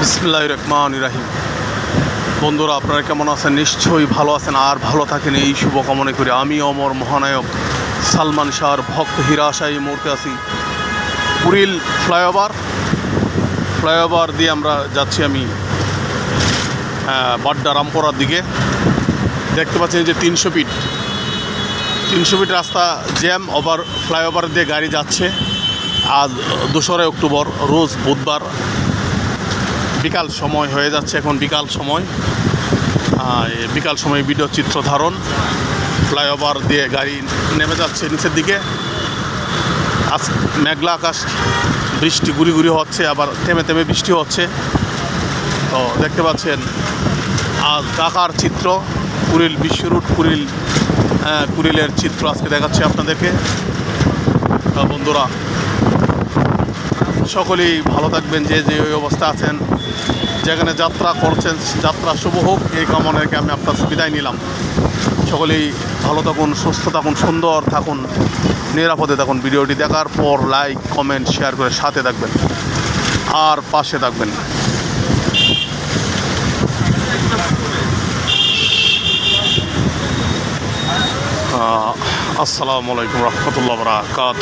বিসমুল্লাহ রহমান রাহিম বন্ধুরা, আপনারা কেমন আছেন? নিশ্চয়ই ভালো আছেন আর ভালো থাকেন এই শুভ কামনা করি। আমি অমর মহানায়ক সালমান শাহর ভক্ত হিরাশাহী মুহূর্তে আছি। কুড়িল ফ্লাইওভার ফ্লাইওভার দিয়ে আমরা যাচ্ছি আমি বাড্ডা রামপুরার দিকে। দেখতে পাচ্ছেন যে তিনশো ফিট। তিনশো ফিট রাস্তা জ্যাম ওভার ফ্লাইওভার দিয়ে গাড়ি যাচ্ছে। আজ দোসরা অক্টোবর, রোজ বুধবার। বিকাল সময় হয়ে যাচ্ছে এখন, বিকাল সময়। বিকাল সময় ভিডিও চিত্র ধারণ ফ্লাইওভার দিয়ে গাড়ি নেমে যাচ্ছে নিচের দিকে। আজ মেঘলা আকাশ, বৃষ্টি গুড়ি গুড়ি হচ্ছে, আবার থেমে থেমে বৃষ্টি হচ্ছে। তো দেখতে পাচ্ছেন, আজ ঢাকার চিত্র, কুড়িল বিশ্ব রুট, কুড়িল কুড়িলের চিত্র আজকে দেখাচ্ছি আপনাদেরকে। বন্ধুরা সকলেই ভালো থাকবেন, যে যে ওই অবস্থা আছেন, যেখানে যাত্রা করছেন, যাত্রা শুভ হোক, এই কামনাকে আমি আপনার বিদায় নিলাম। সকলেই ভালো থাকুন, সুস্থ থাকুন, সুন্দর থাকুন, নিরাপদে থাকুন। ভিডিওটি দেখার পর লাইক কমেন্ট শেয়ার করে সাথে থাকবেন, আর পাশে থাকবেন। আসসালামু আলাইকুম রহমতুল্লাহ বরাকাত